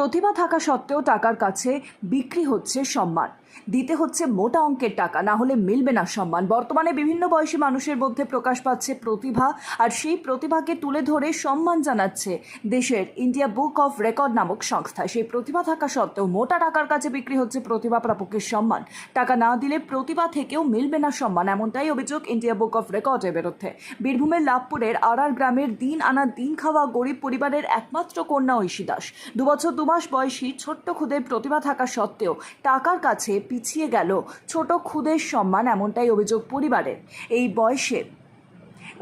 প্রতিভা থাকা সত্ত্বেও টাকার কাছে বিক্রি হচ্ছে সম্মান। দিতে হচ্ছে মোটা অঙ্কের টাকা, না হলে মিলবে না সম্মান। বর্তমানে বিভিন্ন বয়সী মানুষের মধ্যে প্রকাশ পাচ্ছে প্রতিভা, আর সেই প্রতিভাকে তুলে ধরে সম্মান জানাচ্ছে দেশের ইন্ডিয়া বুক অফ রেকর্ড নামক সংস্থা। সেই প্রতিভা থাকা সত্ত্বেও মোটা টাকার কাছে বিক্রি হচ্ছে প্রতিভা প্রাপকের সম্মান। টাকা না দিলে প্রতিভা থেকেও মিলবে না সম্মান, এমনটাই অভিযোগ ইন্ডিয়া বুক অফ রেকর্ডের বিরুদ্ধে। বীরভূমের লাভপুরের আড়ার গ্রামের দিন আনা দিন খাওয়া গরিব পরিবারের একমাত্র কন্যা ঐশী দাস। দুবছর দুমাস বয়সী ছোট্ট খুদের প্রতিভা থাকা সত্ত্বেও টাকার কাছে পিছিয়ে গেল ছোট খুদের সম্মান এমনটাই অভিযোগ পরিবারের। এই বয়সে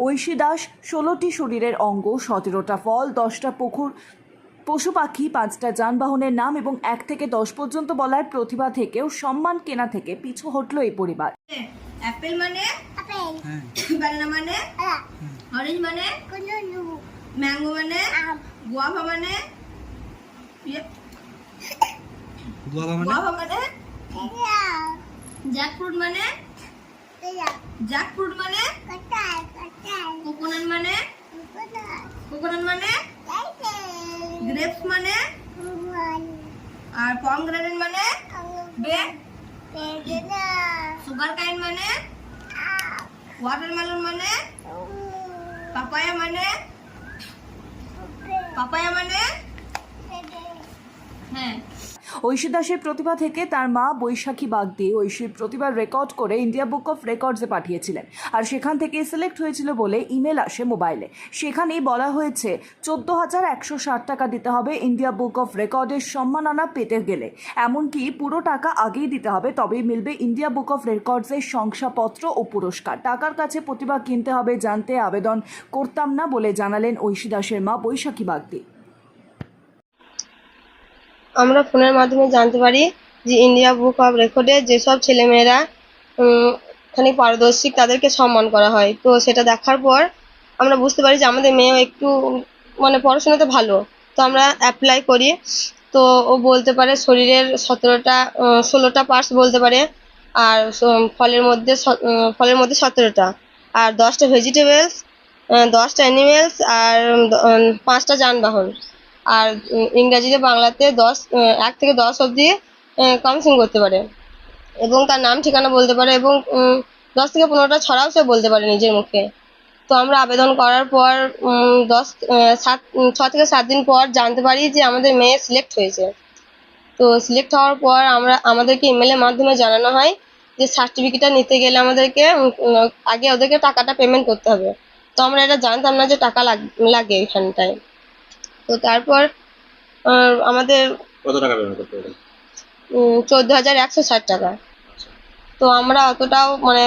ঐশী দাস ষোলোটি শরীরের অঙ্গ সতেরোটা ফল দশটা পুকুর পশু পাখি পাঁচটা যানবাহনের নাম এবং এক থেকে দশ পর্যন্ত বলার প্রতিভা থেকেও সম্মান কেনা থেকে পিছু হটল এই পরিবার। অ্যাপেল মানে? ব্যানানা মানে? অরেঞ্জ মানে? ম্যাঙ্গো মানে? গুয়াভা মানে? গুয়াভা মানে? গুয়াভা মানে? জ্যাকফ্রুট মানে? জ্যাকফ্রুট মানে? কোকোনাট মানে? কোকোনাট মানে? গ্রেপস মানে? আর পমগ্রেনেট মানে? বে? সুগার কাইন মানে? ওয়াটারমেলন মানে? পাপায়া মানে? পাপায়া মানে? ঐশী দাসের প্রতিভা থেকে তার মা বৈশাখী বাগদি ঐশীর প্রতিভা রেকর্ড করে ইন্ডিয়া বুক অফ রেকর্ডসে পাঠিয়েছিলেন। আর সেখান থেকে সিলেক্ট হয়েছিল বলে ইমেল আসে মোবাইলে। সেখানেই বলা হয়েছে, চোদ্দ হাজার একশো ষাট টাকা দিতে হবে ইন্ডিয়া বুক অফ রেকর্ডের সম্মাননা পেতে গেলে। এমনকি পুরো টাকা আগেই দিতে হবে, তবেই মিলবে ইন্ডিয়া বুক অফ রেকর্ডসের শংসাপত্র ও পুরস্কার। টাকার কাছে প্রতিভা কিনতে হবে জানতে আবেদন করতাম না বলে জানালেন ঐশী দাসের মা বৈশাখী বাগদি। আমরা ফোনের মাধ্যমে জানতে পারি যে ইন্ডিয়া বুক অফ রেকর্ডে যেসব ছেলেমেয়েরা খানিক পারদর্শী তাদেরকে সম্মান করা হয়। তো সেটা দেখার পর আমরা বুঝতে পারি যে আমাদের মেয়েও একটু মানে পড়াশোনাতে ভালো। তো আমরা অ্যাপ্লাই করি। তো ও বলতে পারে শরীরের সতেরোটা ষোলোটা পার্টস বলতে পারে। আর ফলের মধ্যে ফলের মধ্যে সতেরোটা। আর দশটা ভেজিটেবলস দশটা অ্যানিমেলস আর পাঁচটা যানবাহন। আর ইংরাজিতে বাংলাতে দশ এক থেকে দশ অবধি কাউন্সিলিং করতে পারে। এবং তার নাম, ঠিকানা বলতে পারে এবং দশ থেকে পনেরোটা ছড়াও সে বলতে পারে নিজের মুখে। তো আমরা আবেদন করার পর দশ সাত ছ থেকে সাত দিন পর জানতে পারি যে আমাদের মেয়ে সিলেক্ট হয়েছে। তো সিলেক্ট হওয়ার পর আমরা, আমাদেরকে ইমেলের মাধ্যমে জানানো হয় যে সার্টিফিকেটটা নিতে গেলে আমাদেরকে আগে ওদেরকে টাকাটা পেমেন্ট করতে হবে। তো আমরা এটা জানতাম না যে টাকা লাগ- লাগে এখানটায়। তো তারপর আমাদের কত টাকা পেমেন্ট করতে হবে? চোদ্দ হাজার একশো ষাট টাকা। তো আমরা অতটাও মানে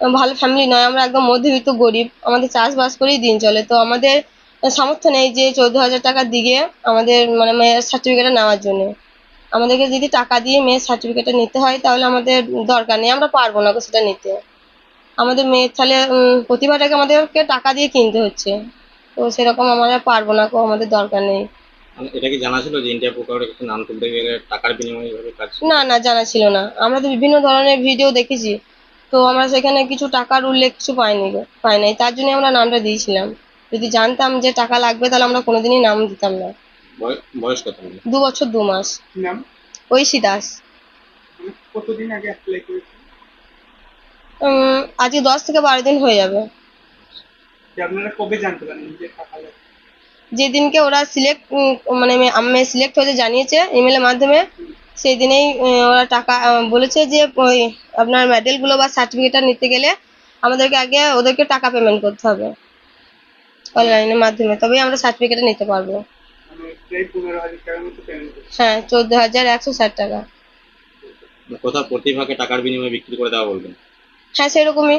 ভালো ফ্যামিলি নয় আমরা একদম মধ্যবিত্ত গরিব। আমাদের চাষবাস করেই দিন চলে। তো আমাদের সামর্থ্য নেই যে চোদ্দ হাজার টাকার দিকে আমাদের মানে মেয়ের সার্টিফিকেটটা নেওয়ার জন্য। আমাদেরকে যদি টাকা দিয়ে মেয়ের সার্টিফিকেটটা নিতে হয় তাহলে আমাদের দরকার নেই। আমরা পারব না সেটা নিতে। আমাদের মেয়ের তাহলে প্রতিভাটাকে আমাদেরকে টাকা দিয়ে কিনতে হচ্ছে। তো সেরকম আমরা পারব না গো আমাদের দরকার নেই। মানে এটা কি জানা ছিল যে ইন্ডিয়া পোকারে কিছু নাম তুলতে গেলে টাকার বিনিময়ে এইভাবে কাজ না না জানা ছিল না। আমরা তো বিভিন্ন ধরনের ভিডিও দেখেছি। তো আমরা সেখানে কিছু টাকার উল্লেখ কিছু পাইনি গো পাই নাই। তার জন্য আমরা নামটা দিয়েছিলাম। যদি জানতাম যে টাকা লাগবে তাহলে আমরা কোনোদিনই নাম দিতাম না। বয়স কত? দু বছর দু মাস। নাম? ঐশী দাস। মানে কতদিন আগে অ্যাপ্লাই করেছেন? উম, আজকে দশ থেকে বারো দিন হয়ে যাবে। যে আপনারা কবে জানতে পারেন যে টাকা লাগবে যেদিনকে ওরা সিলেক্ট মানে আমি সিলেক্ট হয়েছে জানিয়েছে ইমেলের মাধ্যমে সেই দিনেই ওরা টাকা বলেছে যে ওই আপনার মেডেলগুলো বা সার্টিফিকেটটা নিতে গেলে আমাদেরকে আগে ওদেরকে টাকা পেমেন্ট করতে হবে। অনলাইনের মাধ্যমে তবেই আমরা সার্টিফিকেটটা নিতে পারব। মানে হ্যাঁ চোদ্দ হাজার একশো ষাট টাকা। কোথাও প্রতিভাকে টাকার বিনিময়ে বিক্রি করে দেওয়া বলবেন? হ্যাঁ সেরকমই।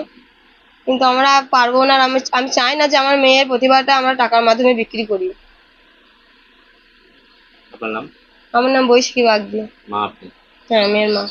কিন্তু আমরা পারব না আর আমি আমি চাই না যে আমার মেয়ের প্রতিভাটা আমরা টাকার মাধ্যমে বিক্রি করি। আমার নাম বৈশাখী বাগদি। মা আপনি? হ্যাঁ মেয়ের মা।